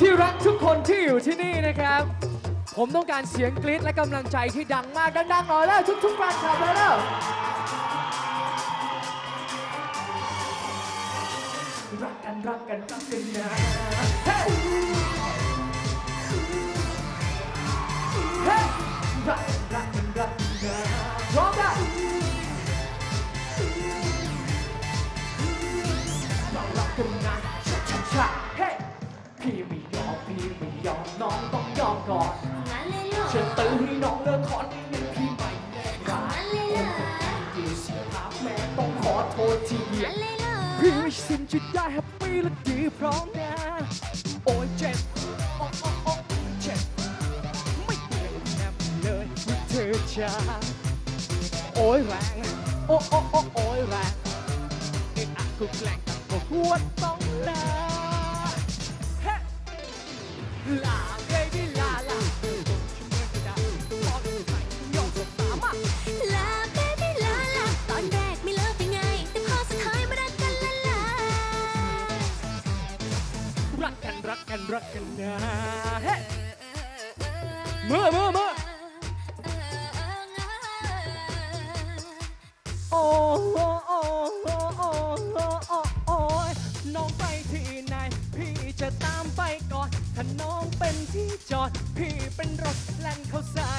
ที่รักทุกคนที่อยู่ที่นี่นะครับ ผมต้องการเสียงกรี๊ดและกำลังใจที่ดังมากดังๆหน่อยแล้วทุกๆแฟนคลับเลยแล้วรักกันรักกันรักกันนะเฮ้เฮ้ แฮปปี้และดีพร้อมนะโอ้ยเจ็บโอ้โอ้โอ้เจ็บไม่เจ็บแนบเลยว่าเธอจะโอ้ยแรงโอ้โอ้โอ้โอ้ยแรงเอ็อะกูแกล้งก็หัวต้องลาเฮ้ลา รักกันนะมื่อมือมือโอ้โอ้โอโอ้โอโอโอน้องไปที่ไหน พี่จะตามไปก่อน ถ้าน้องเป็นที่จอด พี่เป็นรถแล่นเข้าใส่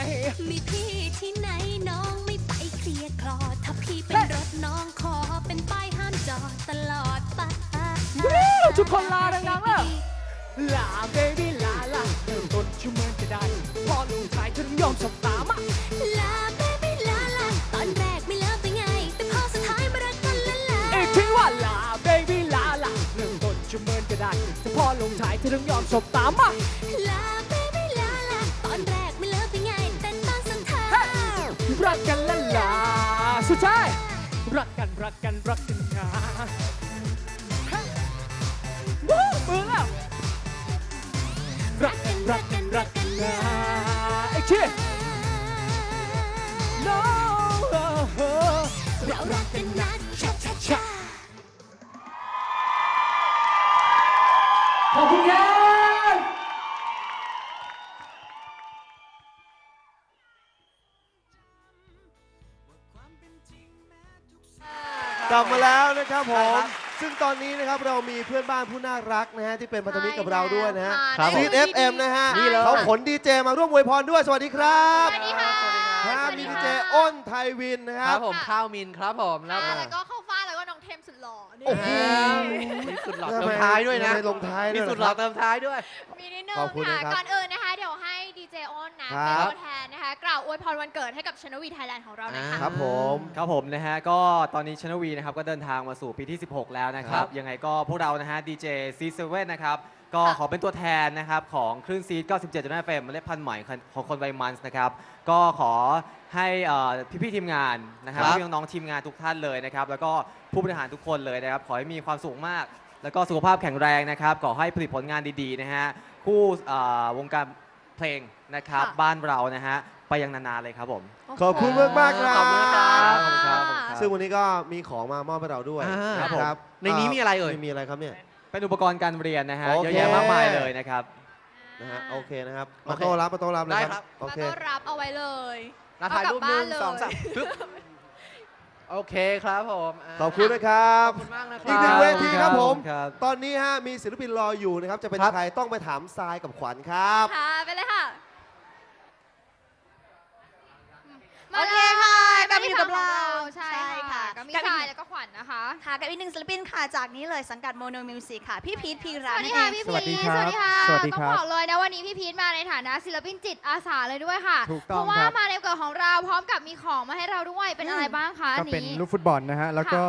มีพี่ที่ไหนน้องไม่ไปเคลียร์คลอถ้าพี่เป็นรถน้องขอเป็นป้ายห้ามจอดตลอดไปทุกคนลาดังๆแล้ว ลาเบบี้ลาลาเริ่มต้นชั่วโมงก็ได้พอลงท้ายเธอต้องยอมสบตามาลาเบบี้ลาลาตอนแรกไม่เลิกไปไง แต่พอสุดท้ายมารักกันละลาอีกทีว่าลาเบบี้ลาลาเริ่มต้นจะเหมือนก็ได้แต่พอลงท้ายเธอต้องยอมสบตามาลาเบบี้ลาลาตอนแรกไม่เลิกไปไง แต่ตอนสุดท้ายรักกันละลาสุดท้ายรักกันรักกันรักกัน กลับมาแล้วนะครับผม ซึ่งตอนนี้นะครับเรามีเพื่อนบ้านผู้น่ารักนะฮะที่เป็นพันธมิตรกับเราด้วยนะฮะครับผม ซีดเอฟเอ็มนะฮะนี่เลย เขาขนดีเจมาร่วมอวยพรด้วย สวัสดีครับสวัสดีค่ะครับมีดีเจอ้นไทยวินนะคครัรับบ ผมข้าวมินครับผมแล้วก็แล้วก็เข้าฟ้าแล้วก็น้องเทมสุดหล่อนี่โอ้โห มีสุดหล่อเติมท้ายด้วยนะทำไมลงท้ายมีด้วยสุดนะหคล่อรับเติมท้ายด้วย มีนิดนึงขอบคุณค่ะนะครับก่อนอื่นนะคะ เดี๋ยวให้ดีเจอ้นนะครัเป็นบตัวแทนนะคะก ล่าวอวยพรวันเกิดให้กับชนวีไทยแลนด์ของเราหนะคะ ครับผมครับผมนะฮะก็ตอนนี้ชนวีนะครับก็เดินทางมาสู่ปีที่ 16 แล้วนะครัครับบยังไงก็พวกเรานะฮะดีเจซีเซเว่นนะครับ ก็ค่ะขอเป็นตัวแทนนะครับของคลื่นซีด97.5 FM เมล็ดพันธุ์ใหม่ของคนวัยมันส์นะครับ ก็ขอให้เอ่อพี่ๆทีมงานนะครับครับพี่น้องๆทีมงานทุกท่านเลยนะครับ แล้วก็ผู้บริหารทุกคนเลยนะครับ ขอให้มีความสุขมาก แล้วก็สุขภาพแข็งแรงนะครับ ขอให้ผลิตผลงานดีๆนะฮะคู่เอ่อวงการเพลงนะครับค่ะบ้านเรานะฮะ ไปยังนานๆเลยครับผม ขอบคุณมากมากๆครับขอบคุณครับขอบคุณครับขอบคุณครับซึ่งวันนี้ก็มีของมามอบให้เราด้วยอ่านะครับ ในนี้มีอะไรเอ่ย มีอะไรครับเนี่ย เป็นอุปกรณ์การเรียนนะฮะโอเคเยอะแยะมากมายเลยนะครับนะฮะโอเคนะครับโอมาเคโต้รับมาโต้รับเลยได้คครัรับบโอแล้วเคก็รับเอาไว้เลยนะถ่ายรูปหนึ่งสองสามปึ๊บโอเคครับผมาขอบคุณนะครับขอบคุณมากนะคอีรักบหนึ่งเวทีครับผมครับตอนนี้ฮะมีศิลปินรออยู่นะครับ จะเป็นครับใครต้องไปถามทรายกับขวัญครับค่ะไปเลยค่ะ โอเคค่ะ กลักลับบมามาออยู่ยู่กักับบเราเรา ใช่ใช่ค่ะค่ะกับมิกับชาอียกแล้วก็ขวัญนะคะ ค่ะกับอีกหนึ่งศิลปินค่ะจากนี้เลยสังกัดโมโนมิวสิกค่ะ พี่พีทพีสรัวันสดีนั่นเอค่ะงพี่พีทสวัสดีครับสวัสดีค่ะสวัสดีครับต้องบอกเลยนะวันนี้พี่พีทมาในฐานะศิลปินจิตอาสาเลยด้วยค่ะถูกเพต้องราะว่าครับมาในวันเกิดของเราพร้อมกับมีของมาให้เราด้วยเป็นอะไรบ้างคะอัก็นเป็นนี้ลูกฟุตบอลนะฮะแล้วก็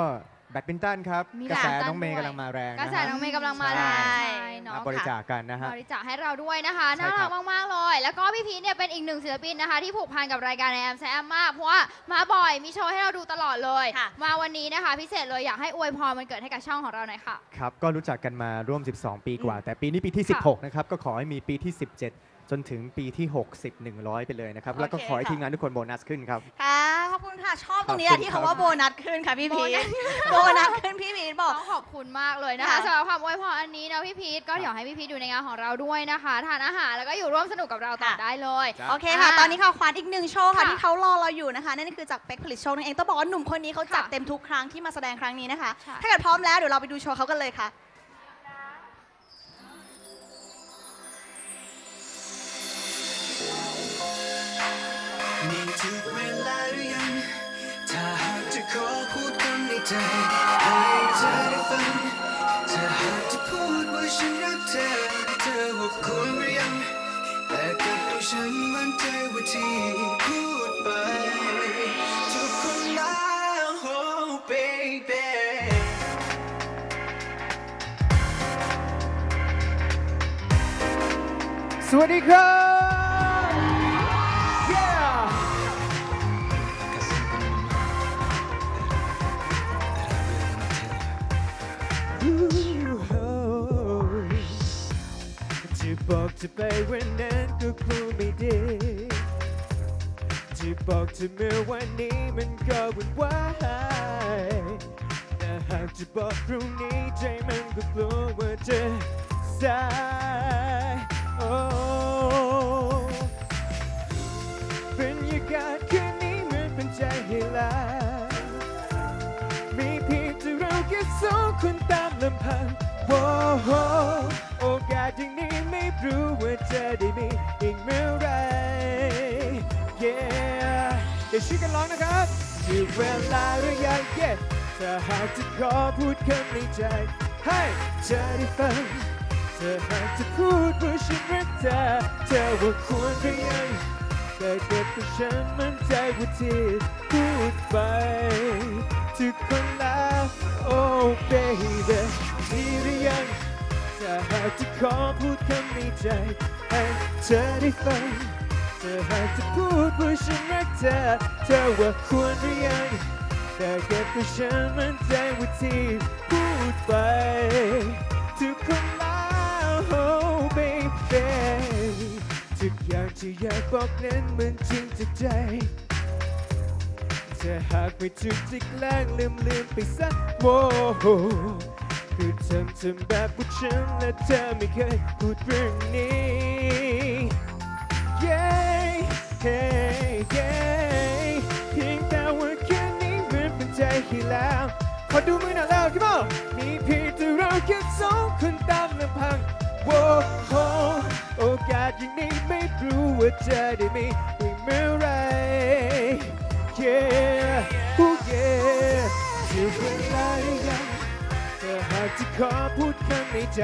แบดมินตันครับมีกระแสแบดมินตันน้องเมย์ด้วยกำลังมาแรงกระนะแสฮะน้องเมย์กำลังมาแรงใช่ใช่เนาะมาบริจาคกันนะฮะบริจาคให้เราด้วยนะคะใช่น่าครัรับกมากๆเลย แล้วก็พี่พีทเนี่ยเป็นอีกหนึ่งศิลปินนะคะ ที่ผูกพันกับรายการแอมแซมมากเพราะว่ามาบ่อยมีโชว์ให้เราดูตลอดเลยค่ะมาวันนี้นะคะ พิเศษเลยอยากให้อวยพรมันเกิดให้กับช่องของเราหน่อยค่ะครับก็รู้จักกันมาร่วม 12 ปีกว่า แต่ปีนี้ปีที่ค่ะ16 นะครับก็ขอให้มีปีที่ 17 จนถึงปีที่ 60 100 ไปเลยนะครับแล้วก็โอเคขอให้ค่ะทีมงานทุกคนโบนัสขึ้นครับค่ะขขอบ คุณค่ะชอบตรงนี้แหละที่คำว่าโบนัสขึ้นค่ะพี่พีทโบนัสขึ้นพี่พีทบอกต้องขอบคุณมากเลยนะคะค่ะสำหรับความอวยพรอันนี้นะพี่พีทก็เดี๋ยวให้พี่พีทอยู่ในงานของเราด้วยนะคะทานอาหารแล้วก็อยู่ร่วมสนุกกับเราต่อค่ะได้เลยโอเคค่ะอ่าตอนนี้ค่ะขวัญอีกหนึ่งโชว์ค่ะค่ะที่เขารอเราอยู่นะคะนั่นคือจากเป็กผลิตโชว์นั่นเองต้องบอกว่าหนุ่มคนนี้เขาจัดค่ะเต็มทุกครั้งที่มาแสดงครั้งนี้นะคะใช่ถ้าเกิดพร้อมแล้วเดี๋ยวเราไปดูโชว์เขากันเลยค่ะ ใจให้เธอได้ฟังถ้าหากจะพูดว่าฉันรักเธอเธอว่าควรหรือยัง แต่กับตัวฉันมั่นใจว่าที่พูดไปทุกคนแล้ว oh baby สวัสดีครับ ว่าจะสายโอ้บรรยากาศคืนนี้เหมือนเป็นใจให้ลามีเพียงแต่เราแค่สองคนตามลำพัง โว้โหโอกาสอย่างนี้ไม่รู้ว่าจะได้มีอีกเมื่อไร yeah เดี๋ยวช่วยกันร้องนะครับถึงเวลาหรือยัง yeah ถ้าหากจะขอพูดคำในใจ ให้เธอได้ฟังถ้าหากจะพูดว่าฉันรักเธอเธอว่าควรหรือยังแต่เก็บตัวฉันมั่นใจว่าที่พูดไป ทุกคนแล้ว โอ้ baby ดีหรือยังถ้าหากจะขอพูดคำในใจ ให้เธอได้ฟังถ้าหากจะพูดว่าฉันรักเธอ เธอว่าควรหรือยัง แต่เก็บตัวฉันมั่นใจว่าที่พูดไปทุกคนแล้วโอ้ baby ทุกอย่างที่อยากบอกนั้นมันจริงจากใจ ถ้าหากไม่ถูกจิกแล้งลืมลืมไปซะโว้คือทำทำแบบว่าฉันและเธอไม่เคยพูดเรื่องนี้ yeah, hey, yeah เพียงแต่ว่าแค่นี้เหมือนเป็นใจให้แล้วขอดูมือหน่อยแล้วพี่โมมีเพียงแต่เราแค่สองคนตามลำพังโว้โหโอกาสอย่างนี้ไม่รู้ว่าจะได้มีอีกเมื่อไร yeah, oh yeah ถึงเวลาหรือยังถ้าหากจะขอพูดคำในใจ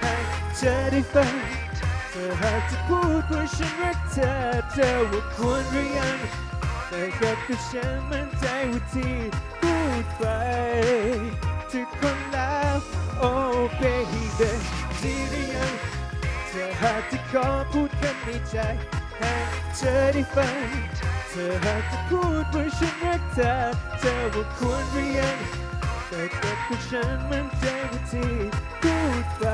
ให้เธอได้ฟังถ้าหากจะพูดว่าฉันรักเธอเธอว่าควรหรือยังแต่กับตัวฉันมั่นใจว่าที่พูดไปทุกคนแล้ว oh baby ดีหรือยังถ้าหากจะขอพูดคำในใจให้เธอได้ฟัง ถ้าหากจะพูดว่าฉันรักเธอเธอว่าควรหรือยังแต่กับตัวฉันมั่นใจว่าที่พูดไป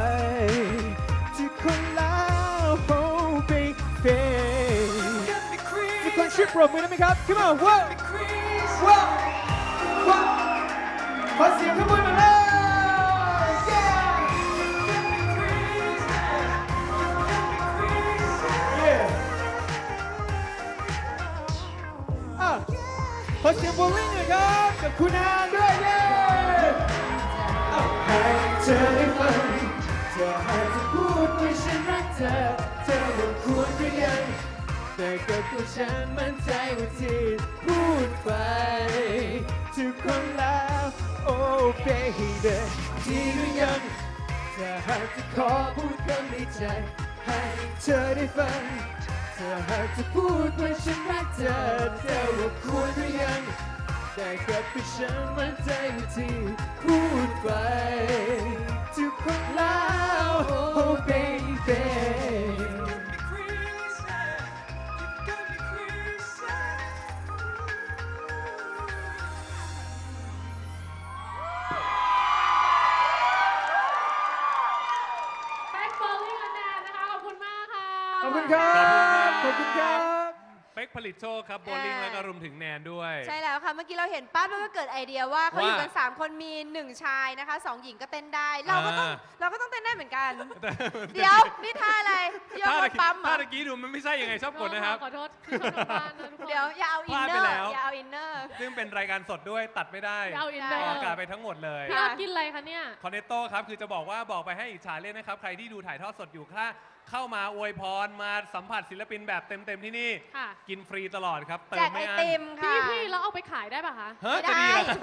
ทุกคนแล้ว oh baby ทุกคนช่วยปรบมือได้ไหมครับ Come on ว้า ธอ เธอว่าควรหรือยัง แต่กับตัวฉันมั่นใจว่าที่พูดไปทุกคนแล้ว oh baby ดีหรือยังถ้าหากจะขอพูดคำในใจให้เธอได้ฟังถ้าหากจะพูดว่าฉันรักเธอเธอว่าควรหรือยังแต่กับตัวฉันมั่นใจว่าที่พูดไปทุกคนแล้ว oh baby แบ็คโบลิ่งอันแดนนะคะขอบ ขอบคุณครับ ขอบคุณครับไปป๊กผลิตโชคครับโบลิ่งอ่าแล้วก็รวมถึงแนนด้วย ใช่แล้วค่ะ เมื่อกี้เราเห็นป้าแล้วก็เกิดไอเดียว่าเขาอยู่ว่ากัน 3 คนมี 1 ชายนะคะ 2 หญิงก็เต้นได้ เราก็ต้องอ่าเราก็ต้องเต้นได้เหมือนกัน เดี๋ยวนี่ท่าอะไรโยกถ้ารถปั๊มเหรถ้าอตะกี้ดูมันไม่ใช่ยังไงชอบกดนะครับ ขอโทษที่ชอบทางบ้านนะทุกคนเดี๋ยวอย่าเอาอิพนลาดเนไปอร์แล้วอย่าเอาอินเนอร์ ซึ่งเป็นรายการสดด้วยตัดไม่ได้เอาอินเนอออกร์อากาศไปทั้งหมดเลยพี่ออฟกินอะไรคะเนี่ย คอนเนตโต้ครับคือจะบอกว่าบอกไปให้อิจฉาเล่นนะครับใครที่ดูถ่ายทอดสดอยู่ถ้าเข้ามาอวยพรมาสัมผัสศิลปินแบบเต็มๆที่นี่ ค่ะ กินฟรีตลอดครับเติแจมกไอไม่อั้ตินมค่ะพี่พี่แล้วเอาไปขายได้ป่ะคะ เฮ้ยไม่จะได้ ดีเหรอ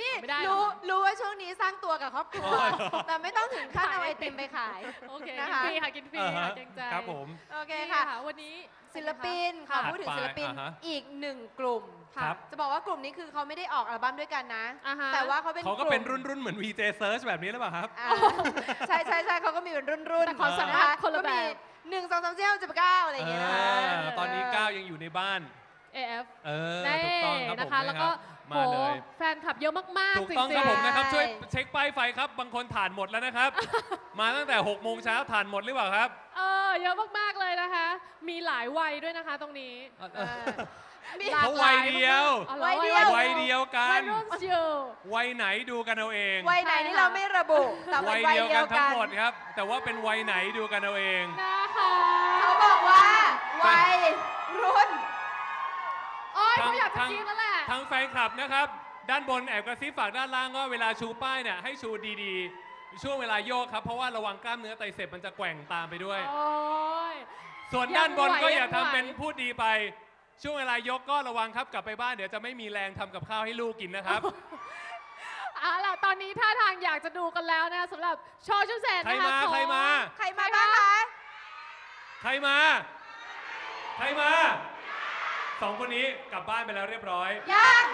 นี่ไม่ได้เหรอ รู้รู้ว่าช่วงนี้สร้างตัวกับครอบครัวอ๋อเหรอแต่ไม่ต้องถึงขั้นเอาไอติมไปขาย โอเคนะกินคะ ฟรีค่ะกินฟรีอ่าค่ะฮะเกรงใจครับผม โอเคนี่ค่ะวันนี้ ศิลปินขอค่ะพูดถึงศิลปินอ่าฮะอีกหนึ่งกลุ่มครับ จะบอกว่ากลุ่มนี้คือเขาไม่ได้ออกอัลบั้มด้วยกันนะ อ่าฮะ แต่ว่าเขาเป็นเขาก็ลุ่มเป็นรุ่นรุ่นๆเหมือน VJ Search แบบนี้หรือเปล่าครับ อ่าใช่ใช่ใช่เขาก็มีเป็นรุ่นรุ่นแต่ความสามารถคนละแบบหนึ่งสองสามสี่ห้าหกเจ็ดแปดเก้าอะไรอย่างเงี้ยนะคะเออตอนนี้ก้าวยังอยู่ในบ้าน AF เออนี่ถูกต้องครับผมนะคะ แล้วก็มาโหเลย แฟนคลับเยอะมากๆถูกจต้องริครับงผมนะครับใช่ช่วยเช็คป้ายไฟครับ บางคนถ่านหมดแล้วนะครับ มาตั้งแต่6โมงเช้าถ่านหมดหรือเปล่าครับๆเออเยอะมากๆเลยนะคะ มีหลายวัยด้วยนะคะตรงนี้ เออมีหลาก เขาหลวัยเดียวอ๋อหรอวัยเดียววัยเดียวกัวัยนรุ่นเชียววัยไหนดูกันเอาเองวัยไหนนี่เราไม่ระบุแต่เป็วันยวัยเดียวเดีกัยนวทั้กังนหมดครับ แต่ว่าเป็นวัยไหนดูกันเอาเองนะคะเขาบอกว่าวัยรุ่นโอ้ยทั้งเขาอยากจะทั้งกินแล้วแหละทั้งแฟนคลับนะครับ ด้านบนแอบกระซิบฝากด้านล่างว่าเวลาชูป้ายเนี่ยให้ชูดีๆ ช่วงเวลาโยกครับ เพราะว่าระวังกล้ามเนื้อไตรเสพมันจะแกว่งตามไปด้วยโอ้ยส่วนด้านบนก็ยังไหวอย่ายังไหวทำเป็นพูดดีไป ช่วงเวลายกก็ระวังครับกลับไปบ้านเดี๋ยวจะไม่มีแรงทำกับข้าวให้ลูกกินนะครับเอาล่ะตอนนี้ท่าทางอยากจะดูกันแล้วนะคะสำหรับโชว์ชุดเสร็จใครนะคะมาของใครมา ใครมาบ้างคะใครมา ใครมาสองคนนี้กลับบ้านไปแล้วเรียบร้อยยัง